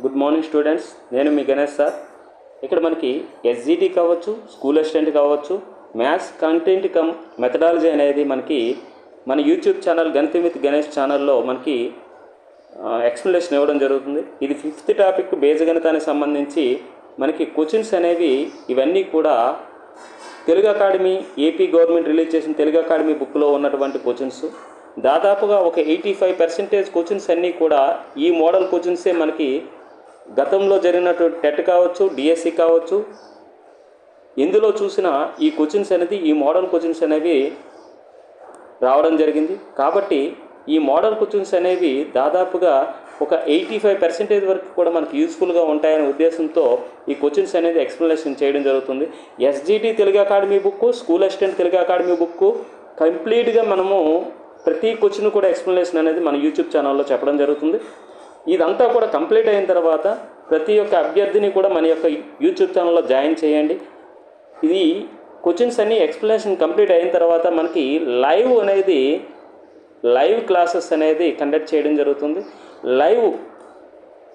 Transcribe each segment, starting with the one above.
Good morning students నేను మీ Ganesh sir. ఇక్కడ మనకి ఎస్జిటి కావచ్చు స్కూల్ అసిస్టెంట్ కావచ్చు మ్యాథ్స్ కంటెంట్ కమ్ మెథడాలజీ అనేది మనకి మన YouTube channel Ganitha with Ganesh ఛానల్లో మనకి ఎక్స్ప్లెనేషన్ ఇవ్వడం జరుగుతుంది. ఇది ఫిఫ్త్ టాపిక్ బీజగణితానికి సంబంధించి మనకి క్వశ్చన్స్ అనేవి ఇవన్నీ కూడా Telugu Academy AP government release చేసిన తెలుగు అకాడమీ బుక్లో ఉన్నటువంటి క్వశ్చన్స్. దాదాపుగా ఒక ఎయిటీ ఫైవ్ పర్సెంటేజ్ క్వశ్చన్స్ అన్నీ కూడా ఈ మోడల్ క్వశ్చన్సే మనకి గతంలో జరిగినటువంటి టెట్ కావచ్చు డిఎస్సి కావచ్చు ఎందులో చూసిన ఈ క్వశ్చన్స్ అనేది ఈ మోడల్ క్వశ్చన్స్ అనేవి రావడం జరిగింది. కాబట్టి ఈ మోడల్ క్వశ్చన్స్ అనేవి దాదాపుగా ఒక ఎయిటీ ఫైవ్ పర్సెంటేజ్ వరకు కూడా మనకి యూస్ఫుల్గా ఉంటాయనే ఉద్దేశంతో ఈ క్వశ్చన్స్ అనేది ఎక్స్ప్లెనేషన్ చేయడం జరుగుతుంది. SGT Telugu academy book school assistant Telugu academy book కంప్లీట్గా మనము ప్రతి క్వశ్చన్ కూడా ఎక్స్ప్లెనేషన్ అనేది మన యూట్యూబ్ ఛానల్లో చెప్పడం జరుగుతుంది. ఇదంతా కూడా కంప్లీట్ అయిన తర్వాత ప్రతి ఒక్క అభ్యర్థిని కూడా మన యొక్క యూట్యూబ్ ఛానల్లో జాయిన్ చేయండి. ఇది క్వశ్చన్స్ అన్ని ఎక్స్ప్లెనేషన్ కంప్లీట్ అయిన తర్వాత మనకి లైవ్ అనేది లైవ్ క్లాసెస్ అనేది కండక్ట్ చేయడం జరుగుతుంది. లైవ్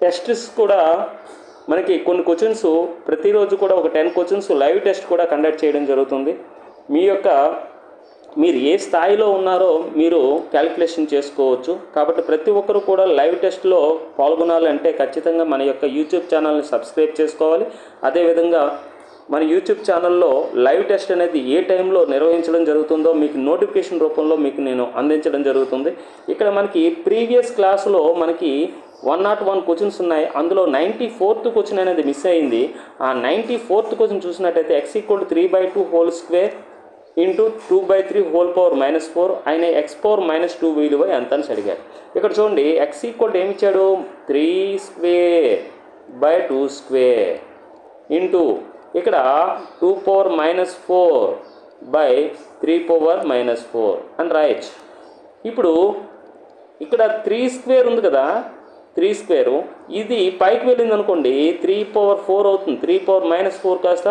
టెస్ట్స్ కూడా మనకి కొన్ని క్వశ్చన్స్ ప్రతిరోజు కూడా ఒక టెన్ క్వశ్చన్స్ లైవ్ టెస్ట్ కూడా కండక్ట్ చేయడం జరుగుతుంది. మీ యొక్క మీరు ఏ స్థాయిలో ఉన్నారో మీరు క్యాలిక్యులేషన్ చేసుకోవచ్చు. కాబట్టి ప్రతి ఒక్కరు కూడా లైవ్ టెస్ట్లో పాల్గొనాలంటే ఖచ్చితంగా మన యొక్క యూట్యూబ్ ఛానల్ని సబ్స్క్రైబ్ చేసుకోవాలి. అదేవిధంగా మన యూట్యూబ్ ఛానల్లో లైవ్ టెస్ట్ అనేది ఏ టైంలో నిర్వహించడం జరుగుతుందో మీకు నోటిఫికేషన్ రూపంలో మీకు నేను అందించడం జరుగుతుంది. ఇక్కడ మనకి ప్రీవియస్ క్లాసులో మనకి వన్ నాట్ వన్ క్వశ్చన్స్ ఉన్నాయి. అందులో నైంటీ ఫోర్త్ క్వశ్చన్ అనేది మిస్ అయింది. ఆ నైంటీ ఫోర్త్ క్వశ్చన్ చూసినట్టయితే x equal three by two whole square into two by three whole power minus four ఆయన ఎక్స్ పవర్ మైనస్ టూ విలువ ఎంత అని అడిగారు. ఇక్కడ చూడండి ఎక్స్ ఈక్వల్ ఏమి ఇచ్చాడు? Three square by two square into ఇక్కడ two power minus four by three power minus four అని రాయొచ్చు. ఇప్పుడు ఇక్కడ త్రీ స్క్వేర్ ఉంది కదా త్రీ స్క్వేరు ఇది పైకి వెళ్ళింది అనుకోండి త్రీ పవర్ ఫోర్ అవుతుంది త్రీ పవర్ మైనస్ ఫోర్ కాస్త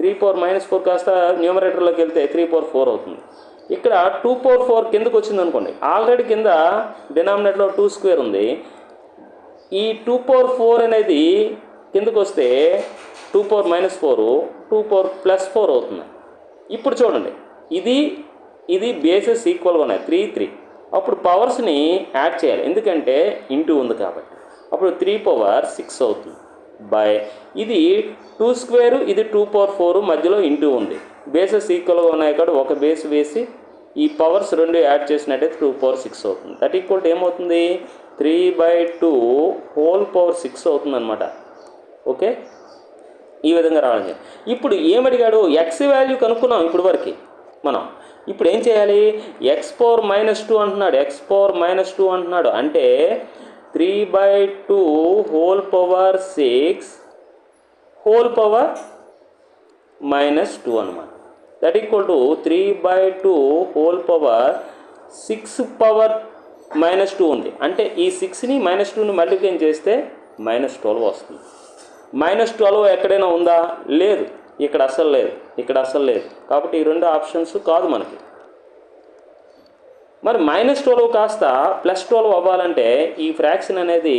త్రీ పవర్ మైనస్ ఫోర్ కాస్త న్యూమరేటర్లోకి వెళ్తే త్రీ పవర్ ఫోర్ అవుతుంది. ఇక్కడ టూ పవర్ ఫోర్ కిందకు వచ్చింది అనుకోండి. ఆల్రెడీ కింద డినామినేటర్లో టూ స్క్వేర్ ఉంది. ఈ టూ పవర్ ఫోర్ అనేది కిందకు వస్తే two power minus four two power plus four అవుతుంది. ఇప్పుడు చూడండి. ఇది ఇది బేసెస్ ఈక్వల్గా ఉన్నాయి త్రీ త్రీ. అప్పుడు పవర్స్ని యాడ్ చేయాలి. ఎందుకంటే ఇంటూ ఉంది కాబట్టి. అప్పుడు త్రీ పవర్ సిక్స్ అవుతుంది. బై. ఇది టూ స్క్వేర్ ఇది టూ పవర్ ఫోర్ మధ్యలో ఇంటూ ఉంది. బేసెస్ ఈక్వల్గా ఉన్నాయి కాబట్టి ఒక బేస్ వేసి ఈ పవర్స్ రెండు యాడ్ చేసినట్టయితే టూ పవర్ సిక్స్ అవుతుంది. దట్ ఈక్వల్ ఏమవుతుంది? Three by two whole power six అవుతుంది అనమాట ఓకే? ఈ విధంగా రావడం ఇప్పుడు ఏమడిగాడు ఎక్స్ వాల్యూ కనుక్కున్నాం ఇప్పుడు వరకు మనం. ఇప్పుడు ఏం చేయాలి? ఎక్స్ పవర్ మైనస్ టూ అంటున్నాడు. ఎక్స్ పవర్ మైనస్ టూ అంటున్నాడు. అంటే three by two whole power six. Whole power minus two అనమాట that equal to three by two whole power six power minus two ఉంది. అంటే ఈ సిక్స్ని మైనస్ టూని multiply చేస్తే మైనస్ ట్వెల్వ్ వస్తుంది. మైనస్ ట్వెల్వ్ ఎక్కడైనా ఉందా? లేదు. ఇక్కడ అస్సలు లేదు. ఇక్కడ అస్సలు లేదు. కాబట్టి ఈ రెండు ఆప్షన్స్ కాదు మనకి. మరి మైనస్ ట్వెల్వ్ కాస్త ప్లస్ ట్వెల్వ్ అవ్వాలంటే ఈ ఫ్రాక్షన్ అనేది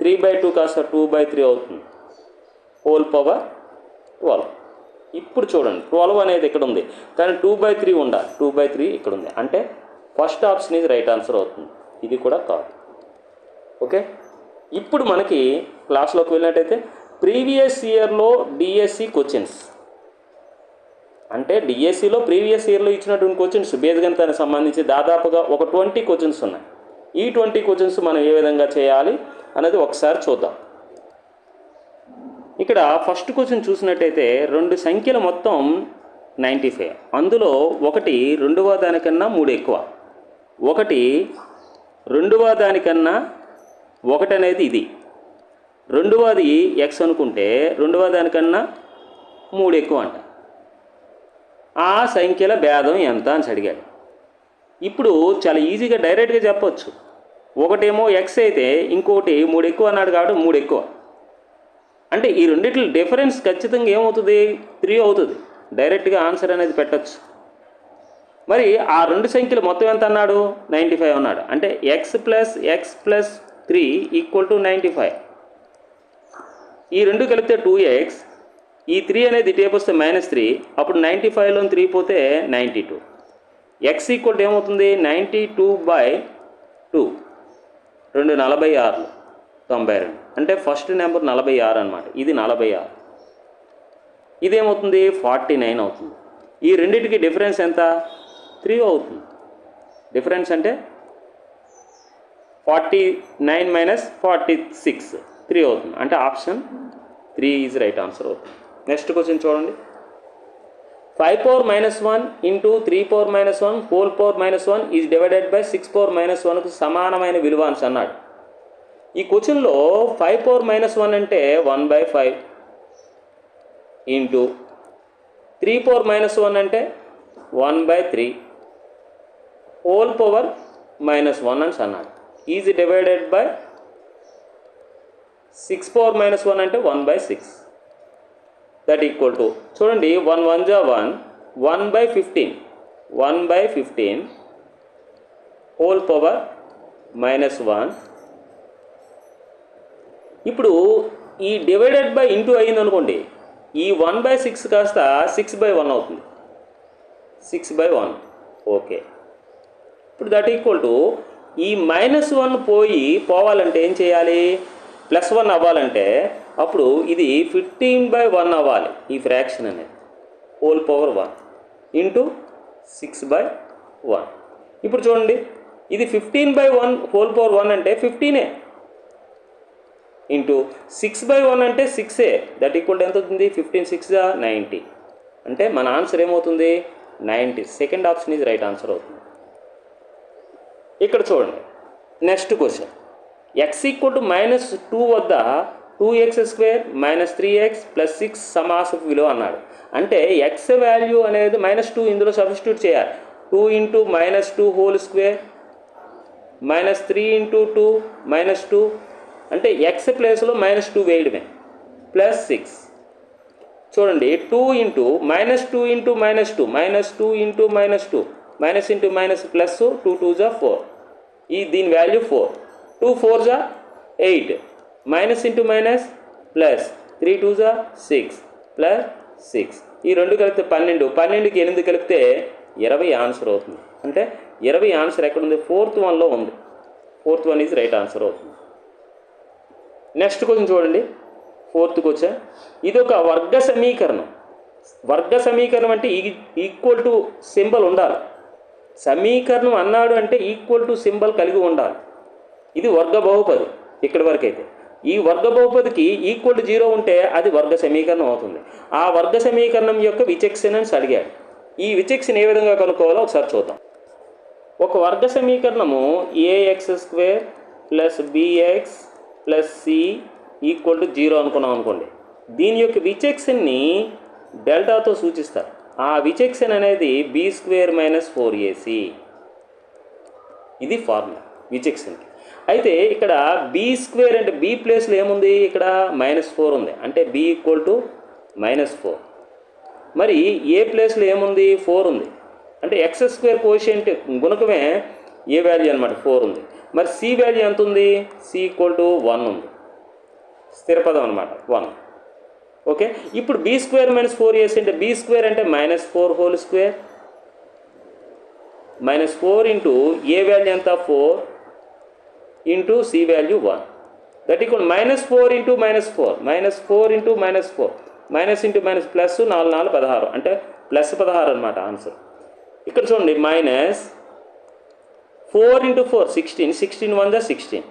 త్రీ బై టూ కాస్త టూ బై త్రీ అవుతుంది. హోల్ పవర్ ట్వెల్వ్ ఇప్పుడు చూడండి ట్వెల్వ్ అనేది ఇక్కడ ఉంది. కానీ టూ బై త్రీ ఉండాలి. టూ బై త్రీ ఇక్కడ ఉంది. అంటే ఫస్ట్ ఆప్షన్ ఇది రైట్ ఆన్సర్ అవుతుంది. ఇది కూడా కాదు. ఓకే ఇప్పుడు మనకి క్లాస్లోకి వెళ్ళినట్టయితే ప్రీవియస్ ఇయర్లో డిఎస్సి క్వశ్చన్స్ అంటే డిఎస్సిలో ప్రీవియస్ ఇయర్లో ఇచ్చినటువంటి క్వశ్చన్స్ బీజగణితానికి సంబంధించి దాదాపుగా ఒక ట్వంటీ క్వశ్చన్స్ ఉన్నాయి. ఈ ట్వంటీ క్వశ్చన్స్ మనం ఏ విధంగా చేయాలి అనేది ఒకసారి చూద్దాం. ఇక్కడ ఫస్ట్ క్వశ్చన్ చూసినట్టయితే రెండు సంఖ్యలు మొత్తం నైంటీ ఫైవ్ అందులో ఒకటి రెండవ దానికన్నా మూడు ఎక్కువ. ఒకటి రెండవ దానికన్నా ఒకటి అనేది ఇది. రెండవది ఎక్స్ అనుకుంటే రెండవ దానికన్నా మూడు ఎక్కువ అంట. ఆ సంఖ్యల భేదం ఎంత అని అడిగాడు. ఇప్పుడు చాలా ఈజీగా డైరెక్ట్గా చెప్పొచ్చు. ఒకటేమో ఎక్స్ అయితే ఇంకోటి మూడు ఎక్కువ అన్నాడు కాబట్టి మూడు ఎక్కువ. అంటే ఈ రెండిట్ల డిఫరెన్స్ ఖచ్చితంగా ఏమవుతుంది? త్రీ అవుతుంది. డైరెక్ట్గా ఆన్సర్ అనేది పెట్టచ్చు. మరి ఆ రెండు సంఖ్యలు మొత్తం ఎంత అన్నాడు? నైంటీ ఫైవ్ అన్నాడు. అంటే x plus x plus three equal to ninety five ఈ రెండు కలిపితే టూ ఎక్స్ ఈ త్రీ అనేది ఇటు వస్తే మైనస్ త్రీ అప్పుడు నైంటీ ఫైవ్లో త్రీ పోతే నైంటీ టూ ఎక్స్ ఈక్వల్ ఏమవుతుంది? నైంటీ టూ బై టూ రెండు నలభై ఆరులు. తొంభై రెండు. అంటే ఫస్ట్ నెంబర్ నలభై ఆరు అనమాట ఇది నలభై ఆరు. ఇదేమవుతుంది? ఫార్టీ నైన్ అవుతుంది. ఈ రెండింటికి డిఫరెన్స్ ఎంత? త్రీ అవుతుంది. డిఫరెన్స్ అంటే forty nine minus forty six three అవుతుంది. అంటే option three is right answer అవుతుంది. నెక్స్ట్ క్వశ్చన్ చూడండి. Five power minus one into three power minus one four power minus one is divided by six power minus వన్కు సమానమైన విలువ అని అన్నాడు. ఈ క్వశ్చన్లో ఫైవ్ పవర్ మైనస్ వన్ అంటే one by five into three power minus one అంటే one by three whole power minus one అని అన్నాడు. Is divided by six power minus one అంటే one by six that equal to చూడండి one one జా one one by fifteen one by fifteen whole power minus one ఇప్పుడు ఈ divided by into అయింది అనుకోండి ఈ వన్ బై సిక్స్ కాస్త six by one అవుతుంది. సిక్స్ బై వన్ ఓకే ఇప్పుడు దట్ ఈక్వల్ టు ఈ మైనస్ వన్ పోయి పోవాలంటే ఏం చేయాలి? ప్లస్ వన్ అవ్వాలంటే అప్పుడు ఇది ఫిఫ్టీన్ బై వన్ అవ్వాలి ఈ ఫ్రాక్షన్ అనేది. Whole power one into six by one ఇప్పుడు చూడండి ఇది fifteen by one whole power one అంటే ఫిఫ్టీనే ఇంటూ సిక్స్ బై వన్ అంటే సిక్సే దట్ ఈక్వల్ ఎంత అవుతుంది ఫిఫ్టీన్ సిక్స్ నైంటీ అంటే మన ఆన్సర్ ఏమవుతుంది? Ninety second option is right answer అవుతుంది. ఇక్కడ చూడండి next question x equal to minus two వద్ద two x square minus three x plus six సమాసపు విలువ అన్నాడు. అంటే ఎక్స్ వాల్యూ అనేది మైనస్ టూ ఇందులో సబ్స్టిట్యూట్ చేయాలి. Two into minus two whole square minus three into two minus two. అంటే X ప్లేస్లో minus two వేయడమే. Plus six. చూడండి two into minus two into minus two minus two into minus two minus into minus plus two two జా four. ఈ దీని value four. Two four జా eight. Minus into minus plus three two జా six plus six ఈ రెండు కలిపితే పన్నెండు. పన్నెండుకి ఎనిమిది కలిపితే ఇరవై ఆన్సర్ అవుతుంది. అంటే ఇరవై ఆన్సర్ ఎక్కడ ఉంది? ఫోర్త్ వన్లో ఉంది. Fourth one is right answer అవుతుంది. నెక్స్ట్ క్వశ్చన్ చూడండి. ఫోర్త్ క్వశ్చన్ ఇది ఒక వర్గ సమీకరణం. వర్గ సమీకరణం అంటే ఈక్వల్ టు సింబల్ ఉండాలి. సమీకరణం అన్నాడు అంటే ఈక్వల్ టు సింబల్ కలిగి ఉండాలి. ఇది వర్గ బహుపది. ఇక్కడి వరకు అయితే ఈ వర్గ బహుపదికి ఈక్వల్ టు జీరో ఉంటే అది వర్గ సమీకరణం అవుతుంది. ఆ వర్గ సమీకరణం యొక్క విచక్షణని అడిగాడు ఈ విచక్షణ ఏ విధంగా కనుక్కోవాలో ఒకసారి చూద్దాం. ఒక వర్గ సమీకరణము a x square plus b x plus c equal to zero అనుకున్నాం అనుకోండి. దీని యొక్క విచక్షణని డెల్టాతో సూచిస్తారు. ఆ విచక్షణ అనేది b square minus four a c ఇది ఫార్ములా విచక్షణకి. అయితే ఇక్కడ బి స్క్వేర్ అంటే బి ప్లేస్లో ఏముంది? ఇక్కడ మైనస్ ఫోర్ ఉంది. అంటే b equal to minus four మరి ఏ ప్లేస్లో ఏముంది? ఫోర్ ఉంది. అంటే ఎక్స్ స్క్వేర్ కోషియంట్ గుణకమే ఏ వాల్యూ అనమాట ఫోర్ ఉంది. మరి సి వాల్యూ ఎంత ఉంది? సి ఈక్వల్ టు వన్ ఉంది. స్థిరపదం అనమాట వన్ ఓకే ఇప్పుడు b square minus four a c అంటే బీ స్క్వేర్ అంటే minus four whole square minus four into a value ఎంత? Four into c value one that equal minus four into minus four minus four into minus four minus into minus plus నాలుగు నాలుగు పదహారు. అంటే plus పదహారు అనమాట answer ఇక్కడ చూడండి minus four into four sixteen sixteen one దా sixteen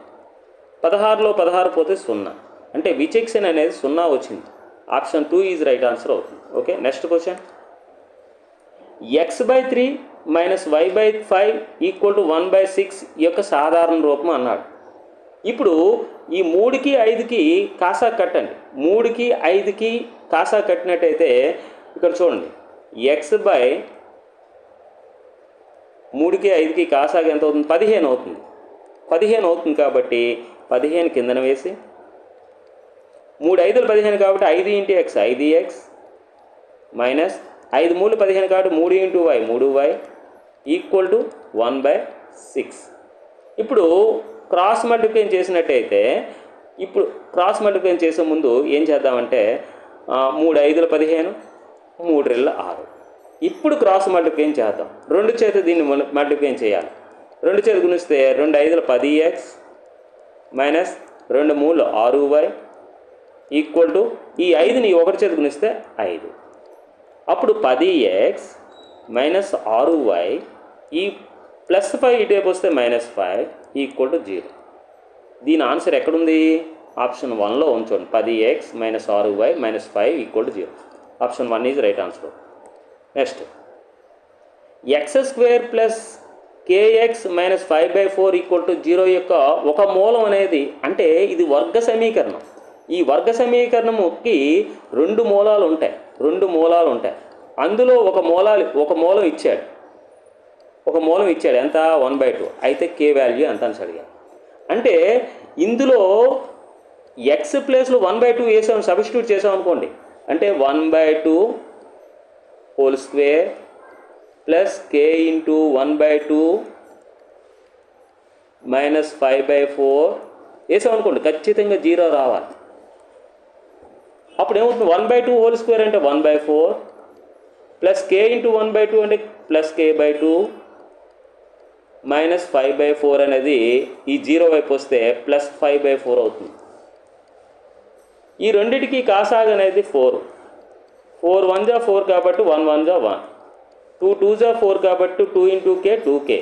పదహారులో పదహారు పోతే సున్నా. అంటే విచక్షణ అనేది సున్నా వచ్చింది. Option two is right answer అవుతుంది. Okay next question x by three minus y by five equal to one by six యొక్క సాధారణ రూపం అన్నాడు. ఇప్పుడు ఈ మూడుకి ఐదుకి కాసా కట్టండి. మూడుకి ఐదుకి కాసా కట్టినట్టయితే ఇక్కడ చూడండి. ఎక్స్ బై మూడుకి ఐదుకి కాసాగా ఎంత అవుతుంది? పదిహేను అవుతుంది. పదిహేను అవుతుంది కాబట్టి పదిహేను కిందన వేసి మూడు ఐదులు పదిహేను కాబట్టి ఐదు ఇంటూ ఎక్స్ ఐదు ఎక్స్ మైనస్ ఐదు మూడు పదిహేను కాబట్టి మూడు ఇంటూ వై మూడు y equal to one by six. ఇప్పుడు క్రాస్ మల్టిప్లికేషన్ చేసినట్టయితే ఇప్పుడు క్రాస్ మల్టిప్లికేషన్ చేసే ముందు ఏం చేద్దామంటే మూడు ఐదుల పదిహేను మూడు రెళ్ళ ఆరు. ఇప్పుడు క్రాస్ మల్టిప్లికేషన్ చేద్దాం. రెండు చేత దీన్ని మల్టిప్లికేషన్ చేయాలి. రెండు చేతి గుణిస్తే రెండు ఐదుల పది ఎక్స్ మైనస్ రెండు మూడు ఆరు వై ఈక్వల్ టు ఈ ఐదుని ఒకటి చేతి గుణిస్తే ఐదు. అప్పుడు పది ఎక్స్ మైనస్ ఆరు వై ఈ ప్లస్ ఫైవ్ ఇటువైపు వస్తే minus five equal to zero దీని ఆన్సర్ ఎక్కడుంది? ఆప్షన్ వన్లో ఉంచండి పది ఎక్స్ మైనస్ ఆరు y minus five equal to zero option one is right answer next x square plus k x minus five by four equal to zero యొక్క ఒక మూలం అనేది అంటే ఇది వర్గ సమీకరణం. ఈ వర్గ సమీకరణముకి రెండు మూలాలు ఉంటాయి. రెండు మూలాలు ఉంటాయి. అందులో ఒక మూలాలు ఒక మూలం ఇచ్చాడు. ఒక మూలం ఇచ్చాడు. ఎంత? One by two. అయితే కే వాల్యూ ఎంత అని అడిగాను. అంటే ఇందులో ఎక్స్ ప్లేస్లో వన్ బై టూ వేసాం సబ్స్టిట్యూట్ చేసాం అనుకోండి. అంటే one by two whole square plus k into one by two minus five by four వేసాం అనుకోండి. ఖచ్చితంగా జీరో రావాలి. అప్పుడు ఏమవుతుంది? One by two whole square అంటే one by four. Plus k into one by two అంటే plus k by two minus five by four అనేది ఈ జీరో వైపు వస్తే ప్లస్ ఫైవ్ బై ఫోర్ అవుతుంది. ఈ రెండిటికి కాసాగ్ అనేది ఫోర్ ఫోర్ వన్ జా ఫోర్ కాబట్టి వన్ వన్ జా వన్ టూ టూ జా ఫోర్ కాబట్టి two into k two k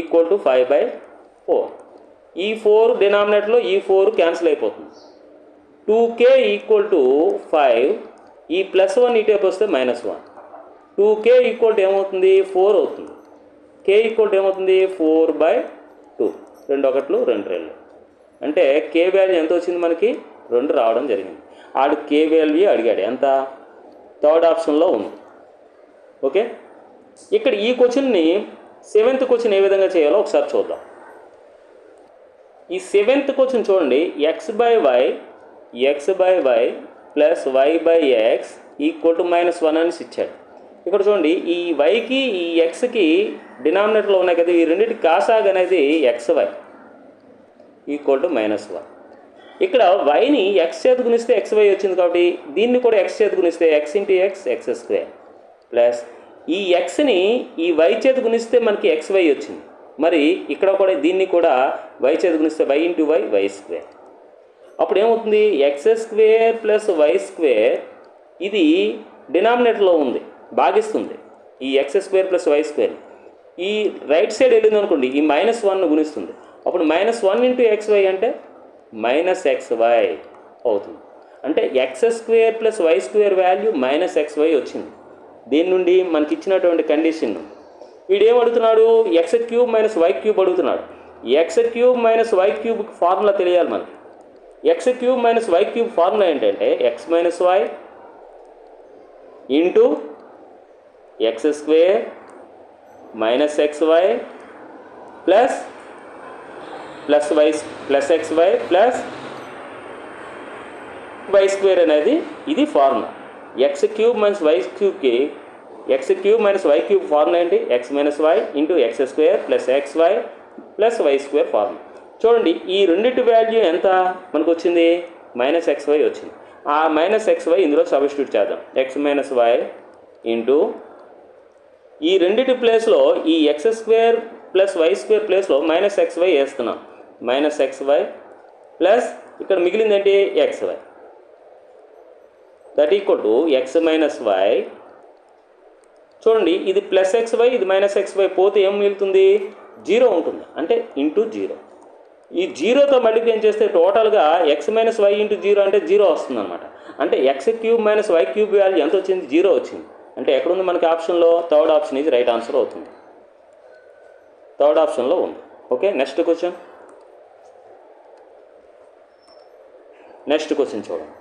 equal to five by four ఈ ఫోర్ డినామినేట్లో ఈ ఫోర్ క్యాన్సిల్ అయిపోతుంది. Two k equal to five ఈ ప్లస్ వన్ ఇటువైపు వస్తే minus one. Two k equal to ఏమవుతుంది? ఫోర్ అవుతుంది. కే ఈక్వల్ టు ఏమవుతుంది? Four by two. రెండు ఒకట్లు రెండు రెండు. అంటే కే వాల్యూ ఎంత వచ్చింది మనకి? రెండు రావడం జరిగింది. ఆడు కే వాల్యూ అడిగాడు. ఎంత? థర్డ్ ఆప్షన్లో ఉంది. ఓకే? ఇక్కడ ఈ క్వశ్చన్ని సెవెంత్ క్వశ్చన్ ఏ విధంగా చేయాలో ఒకసారి చూద్దాం. ఈ సెవెంత్ క్వశ్చన్ చూడండి. X by y x by y plus y by x equal to minus one అని ఇచ్చాడు. ఇక్కడ చూడండి ఈ వైకి ఈ ఎక్స్కి డినామినేటర్లో ఉన్నాయి కదా ఈ రెండింటి కాసాగ్ అనేది x y equal to minus one. ఇక్కడ వైని ఎక్స్ చేతి గుణిస్తే ఎక్స్ వై వచ్చింది కాబట్టి దీన్ని కూడా ఎక్స్ చేతి గుణిస్తే x into x x square. Plus ఈ ఎక్స్ని ఈ వై చేతి గుణిస్తే మనకి ఎక్స్ వై వచ్చింది. మరి ఇక్కడ కూడా దీన్ని కూడా వై చేతి గుణిస్తే y into y y square. అప్పుడు ఏమవుతుంది x square plus y square ఇది డినామినేటర్లో ఉంది భాగిస్తుంది. ఈ x square plus y square ఈ రైట్ సైడ్ వెళ్ళింది అనుకోండి ఈ మైనస్ వన్ను గుణిస్తుంది. అప్పుడు minus one into x y అంటే మైనస్ ఎక్స్ వై అవుతుంది. అంటే x square plus y square value minus x y వచ్చింది. దీని నుండి మనకి ఇచ్చినటువంటి కండిషన్ వీడు ఏం అడుగుతున్నాడు x cube minus y cube అడుగుతున్నాడు. X cube minus y cube formula తెలియాలి మనకి. X cube minus y cube formula ఏంటంటే x minus y into x square minus x y plus plus y plus x y plus y square అనేది ఇది formula x cube minus y క్యూబ్కి x cube minus y cube formula ఏంటి? X minus y into x square plus x y plus y square formula చూడండి ఈ రెండింటి value ఎంత? మనకు వచ్చింది minus x y వచ్చింది. ఆ మైనస్ ఎక్స్ వై ఇందులో సబ్స్టిట్యూట్ చేద్దాం. ఎక్స్ మైనస్ వై ఇంటూ ఈ రెండింటి ప్లేస్లో ఈ x square plus y square ప్లేస్లో మైనస్ ఎక్స్ వై వేస్తున్నాం. మైనస్ ఎక్స్ వై ప్లస్ ఇక్కడ మిగిలింది ఏంటి x y that equal to x minus y చూడండి ఇది ప్లస్ ఎక్స్ వై ఇది మైనస్ ఎక్స్ వై పోతే ఏం మిగులుతుంది? జీరో ఉంటుంది. అంటే ఇంటూ జీరో ఈ జీరోతో మల్టిప్లై చేస్తే టోటల్గా x minus y into zero అంటే జీరో వస్తుంది అనమాట అంటే x cube minus y cube value ఎంత వచ్చింది? జీరో వచ్చింది. అంటే ఎక్కడుంది మనకి ఆప్షన్లో థర్డ్ ఆప్షన్ ఇది రైట్ ఆన్సర్ అవుతుంది. థర్డ్ ఆప్షన్లో ఉంది. Okay next question next question చూడండి.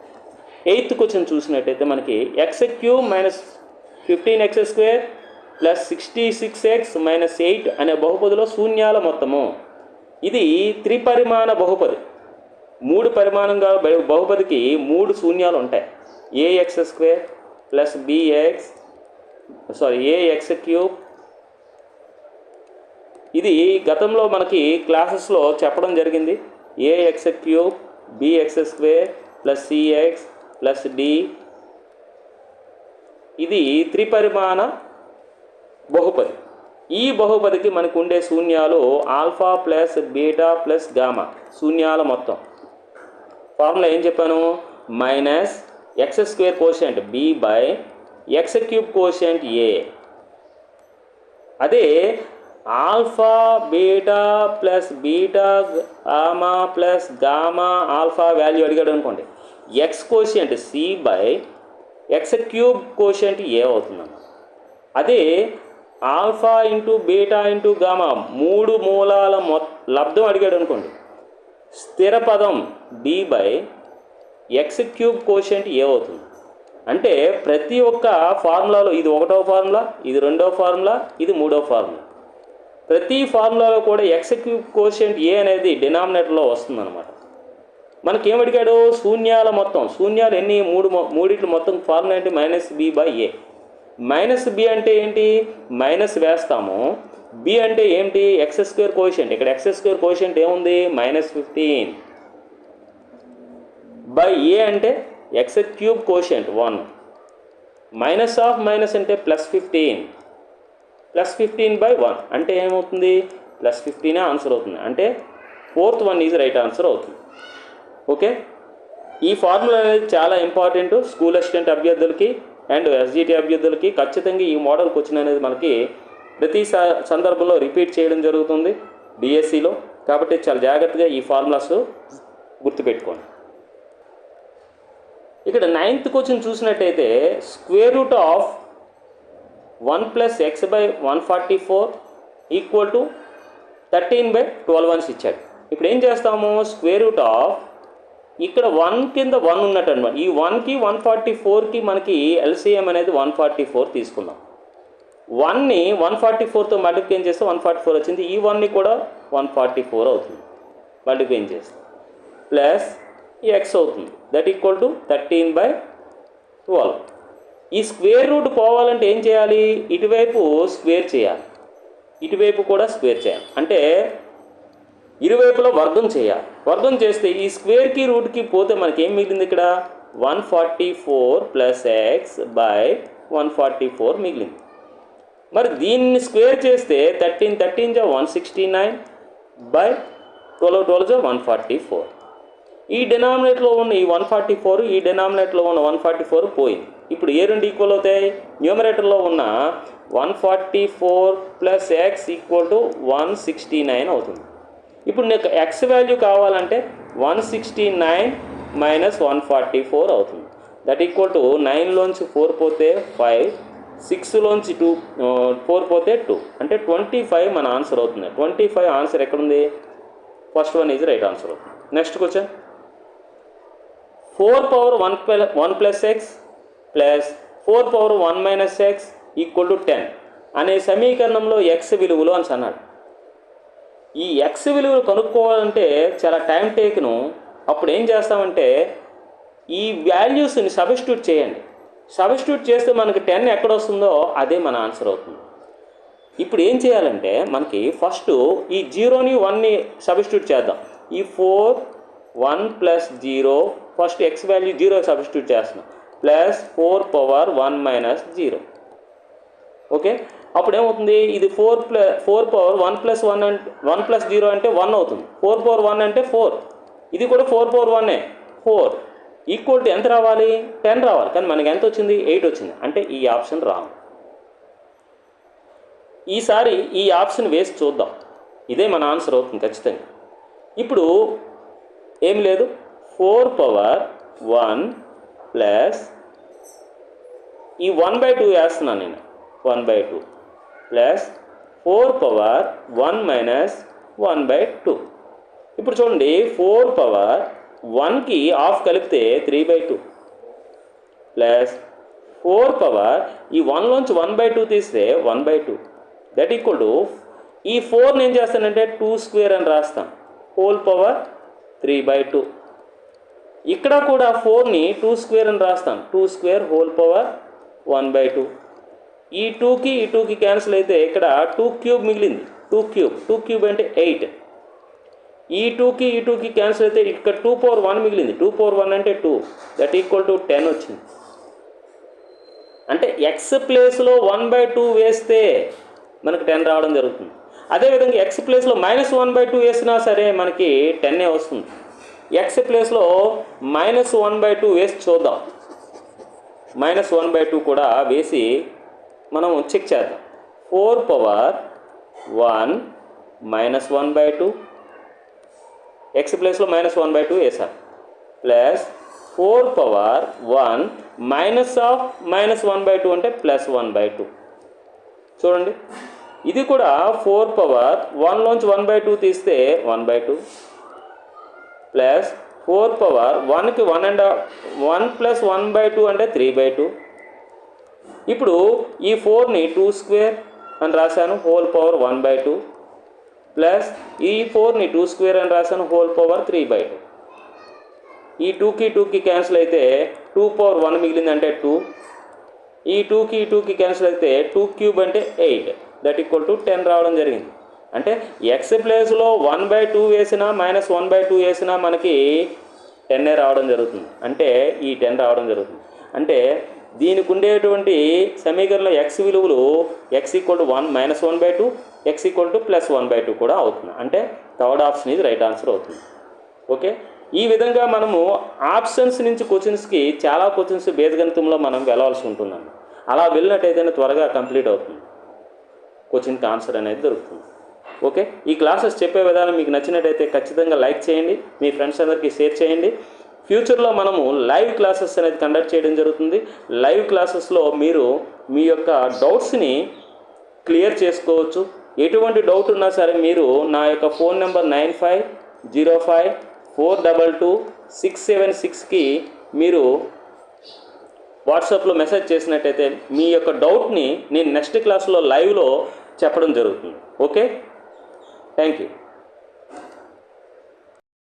ఎయిత్ క్వశ్చన్ చూసినట్టయితే మనకి x cube minus fifteen x square plus sixty six x minus eight అనే బహుపదిలో శూన్యాల మొత్తము. ఇది త్రిపరిమాణ బహుపది. మూడు పరిమాణంగా బహుపదికి మూడు శూన్యాలు ఉంటాయి. A x square plus b x sorry a x cube ఇది గతంలో మనకి క్లాసెస్లో చెప్పడం జరిగింది. A x cube b x square plus c x plus d ఇది త్రిపరిమాణ బహుపది. ఈ బహుపదికి మనకు ఉండే శూన్యాలు alpha plus beta plus gamma శూన్యాల మొత్తం. ఫార్ములా ఏం చెప్పాను? Minus x square coefficient b by x cube coefficient a. అదే alpha beta plus beta gamma plus gamma alpha value అడిగాడు అనుకోండి. X coefficient c by x cube coefficient a అవుతుందన్న అదే alpha into beta into gamma మూడు మూలాల మొ లబ్ధం అడిగాడు అనుకోండి. స్థిర పదం b by x cube coefficient a అవుతుంది. అంటే ప్రతి ఒక్క ఫార్ములాలో ఇది ఒకటో ఫార్ములా ఇది రెండో ఫార్ములా ఇది మూడో ఫార్ములా. ప్రతి ఫార్ములాలో కూడా ఎక్స్ క్యూబ్ కోషెంట్ ఏ అనేది డినామినేటర్లో వస్తుందన్నమాట. మనకి ఏం అడిగాడు? శూన్యాల మొత్తం. శూన్యాలు ఎన్ని? మూడు మూడింటి మూడిట్లు మొత్తం ఫార్ములా ఏంటి minus b by a minus b అంటే ఏంటి? మైనస్ వేస్తాము. బి అంటే ఏంటి? X square coefficient. ఇక్కడ ఎక్స్ స్క్వేర్ కోషియంట్ ఏముంది? Minus fifteen. బై ఏ అంటే x cube coefficient one. Minus of minus అంటే plus fifteen. Plus fifteen by one. అంటే ఏమవుతుంది? ప్లస్ ఫిఫ్టీనే ఆన్సర్ అవుతుంది. అంటే fourth one is right answer అవుతుంది. ఓకే? ఈ ఫార్ములా అనేది చాలా ఇంపార్టెంట్. స్కూల్ అసిస్టెంట్ అభ్యర్థులకి అండ్ ఎస్జిటి అభ్యర్థులకి ఖచ్చితంగా ఈ మోడల్ క్వశ్చన్ అనేది మనకి ప్రతి స- సందర్భంలో రిపీట్ చేయడం జరుగుతుంది డిఎస్సిలో కాబట్టి చాలా జాగ్రత్తగా ఈ ఫార్ములాస్ గుర్తుపెట్టుకోండి. ఇక్కడ నైన్త్ క్వశ్చన్ చూసినట్టయితే square root of one plus x by one forty four equal to thirteen by twelve once ఇచ్చాడు ఇప్పుడు ఏం చేస్తాము? స్క్వేర్ రూట్ ఆఫ్ ఇక్కడ వన్ కింద వన్ ఉన్నట్టు అనమాట ఈ వన్కి వన్ ఫార్టీ ఫోర్కి మనకి ఎల్సిఎం అనేది వన్ ఫార్టీ ఫోర్ తీసుకుందాం వన్ని వన్ ఫార్టీ ఫోర్తో మల్టిప్లై చేస్తే వన్ ఫార్టీ ఫోర్ వచ్చింది. ఈ వన్ని కూడా వన్ ఫార్టీ ఫోర్ అవుతుంది. మల్టిప్లై చేస్తే. ప్లస్ ఈ ఎక్స్ అవుతుంది. That equal to thirteen by twelve ఈ స్క్వేర్ రూట్ పోవాలంటే ఏం చేయాలి? ఇటువైపు స్క్వేర్ చేయాలి. ఇటువైపు కూడా స్క్వేర్ చేయాలి. అంటే ఇరువైపులో వర్గం చేయాలి. వర్గం చేస్తే ఈ స్క్వేర్కి రూట్కి పోతే మనకి ఏం మిగిలింది ఇక్కడ? One forty four plus x by one forty four మిగిలింది. మరి దీన్ని స్క్వేర్ చేస్తే థర్టీన్ థర్టీన్ జా one sixty nine by twelve twelve జా వన్ ఫార్టీ ఫోర్. ఈ డినామినేట్లో ఉన్న ఈ వన్ ఫార్టీ ఫోర్ ఈ డినామినేట్లో ఉన్న వన్ ఫార్టీ ఫోర్ పోయింది. ఇప్పుడు ఏ రెండు ఈక్వల్ అవుతాయి? న్యూమరేటర్లో ఉన్న one forty four plus x equal to one sixty nine అవుతుంది. ఇప్పుడు నీకు ఎక్స్ వాల్యూ కావాలంటే one sixty nine minus one forty four అవుతుంది. దట్ ఈక్వల్ టు నైన్లోంచి ఫోర్ పోతే ఫైవ్ సిక్స్లోంచి టూ ఫోర్ పోతే టూ అంటే ట్వంటీ ఫైవ్ మన ఆన్సర్ అవుతుంది. ట్వంటీ ఫైవ్ ఆన్సర్ ఎక్కడుంది? First one is right answer అవుతుంది. Next question four power one plus one plus x plus four power one minus x equal to ten అనే సమీకరణంలో X విలువలు అని అన్నాడు. ఈ ఎక్స్ విలువలు కనుక్కోవాలంటే చాలా టైం టేక్ను అప్పుడు ఏం చేస్తామంటే ఈ వాల్యూస్ని సబ్స్టిట్యూట్ చేయండి. సబ్స్టిట్యూట్ చేస్తే మనకి టెన్ ఎక్కడ వస్తుందో అదే మన ఆన్సర్ అవుతుంది. ఇప్పుడు ఏం చేయాలంటే మనకి ఫస్ట్ ఈ జీరోని వన్ని సబ్స్టిట్యూట్ చేద్దాం. ఈ four one plus zero first x value zero substitute చేస్తున్నాం. Plus four power one minus zero okay అప్పుడు ఏమవుతుంది ఇది four plus four power one plus one అంటే వన్ ప్లస్ జీరో అంటే వన్ అవుతుంది. ఫోర్ పవర్ వన్ అంటే ఫోర్ ఇది కూడా ఫోర్ పవర్ వన్నే ఫోర్ ఈక్వల్ టు ఎంత రావాలి? టెన్ రావాలి. కానీ మనకి ఎంత వచ్చింది? ఎయిట్ వచ్చింది. అంటే ఈ ఆప్షన్ రాంగ్ ఈసారి ఈ ఆప్షన్ వేసి చూద్దాం. ఇదే మన ఆన్సర్ అవుతుంది ఖచ్చితంగా. ఇప్పుడు ఏం లేదు? ఫోర్ పవర్ వన్ ప్లస్ ఈ వన్ బై టూ వేస్తున్నాను నేను. One by two plus four power one minus one by two. ఇప్పుడు చూడండి ఫోర్ పవర్ వన్కి ఆఫ్ కలిపితే three by two. Plus four power ఈ వన్లోంచి వన్ బై టూ తీస్తే one by two. That equal to ఈ ఫోర్ని ఏం చేస్తానంటే టూ స్క్వేర్ అని రాస్తాం. Whole power three by two ఇక్కడ కూడా ఫోర్ని టూ స్క్వేర్ అని రాస్తాం. Two square whole power one by two ఈ టూకి ఈ టూకి క్యాన్సిల్ అయితే ఇక్కడ టూ క్యూబ్ మిగిలింది. Two cube. టూ క్యూబ్ అంటే ఎయిట్. ఈ టూకి ఈ టూకి క్యాన్సిల్ అయితే ఇక్కడ టూ పవర్ వన్ మిగిలింది. టూ పవర్ వన్ అంటే two. That equal to ten వచ్చింది. అంటే ఎక్స్ ప్లేస్లో వన్ బై టూ వేస్తే మనకు టెన్ రావడం జరుగుతుంది. అదేవిధంగా ఎక్స్ ప్లేస్లో మైనస్ వన్ బై టూ వేసినా సరే మనకి టెన్నే వస్తుంది. ఎక్స్ ప్లేస్లో మైనస్ వన్ బై టూ వేసి చూద్దాం. మైనస్ వన్ బై టూ కూడా వేసి మనం చెక్ చేద్దాం. Four power one minus one by two x ప్లేస్లో మైనస్ వన్ బై టూ వేసాం plus four power one minus of minus one by two అంటే plus one by two చూడండి. ఇది కూడా ఫోర్ పవర్ వన్లోంచి వన్ బై టూ తీస్తే one by two plus four power వన్కి one and one plus one by two అంటే three by two ఇప్పుడు ఈ ఫోర్ని టూ స్క్వేర్ అని రాశాను whole power one by two plus ఈ ఫోర్ని టూ స్క్వేర్ అని రాశాను whole power three by two. ఈ టూకి టూకి క్యాన్సిల్ అయితే టూ పవర్ వన్ మిగిలిందంటే టూ ఈ టూకి టూకి క్యాన్సిల్ అయితే టూ క్యూబ్ అంటే eight that equal to ten రావడం జరిగింది. అంటే ఎక్స్ ప్లేస్లో వన్ బై టూ వేసినా మైనస్ వన్ బై టూ వేసినా మనకి టెన్నే రావడం జరుగుతుంది. అంటే ఈ టెన్ రావడం జరుగుతుంది. అంటే దీనికి ఉండేటువంటి సమీకరణలో ఎక్స్ విలువలు x equal to one minus one by two x equal to plus one by two కూడా అవుతుంది. అంటే థర్డ్ ఆప్షన్ ఇది రైట్ ఆన్సర్ అవుతుంది. ఓకే ఈ విధంగా మనము ఆప్షన్స్ నుంచి క్వశ్చన్స్కి చాలా క్వశ్చన్స్ బీజగణితంలో మనం వెళ్ళవలసి ఉంటుందండి. అలా వెళ్ళినట్టయితేనే త్వరగా కంప్లీట్ అవుతుంది. క్వశ్చన్కి ఆన్సర్ అనేది దొరుకుతుంది. ఓకే ఈ క్లాసెస్ చెప్పే విధానం మీకు నచ్చినట్టయితే ఖచ్చితంగా లైక్ చేయండి. మీ ఫ్రెండ్స్ అందరికీ షేర్ చేయండి. ఫ్యూచర్లో మనము లైవ్ క్లాసెస్ అనేది కండక్ట్ చేయడం జరుగుతుంది. లైవ్ క్లాసెస్లో మీరు మీ యొక్క డౌట్స్ని క్లియర్ చేసుకోవచ్చు. ఎటువంటి డౌట్ ఉన్నా సరే మీరు నా యొక్క phone number nine five zero five four double two six seven సిక్స్కి మీరు వాట్సాప్లో మెసేజ్ చేసినట్టయితే మీ యొక్క డౌట్ని నేను నెక్స్ట్ క్లాస్లో లైవ్లో చెప్పడం జరుగుతుంది. ఓకే? Thank you.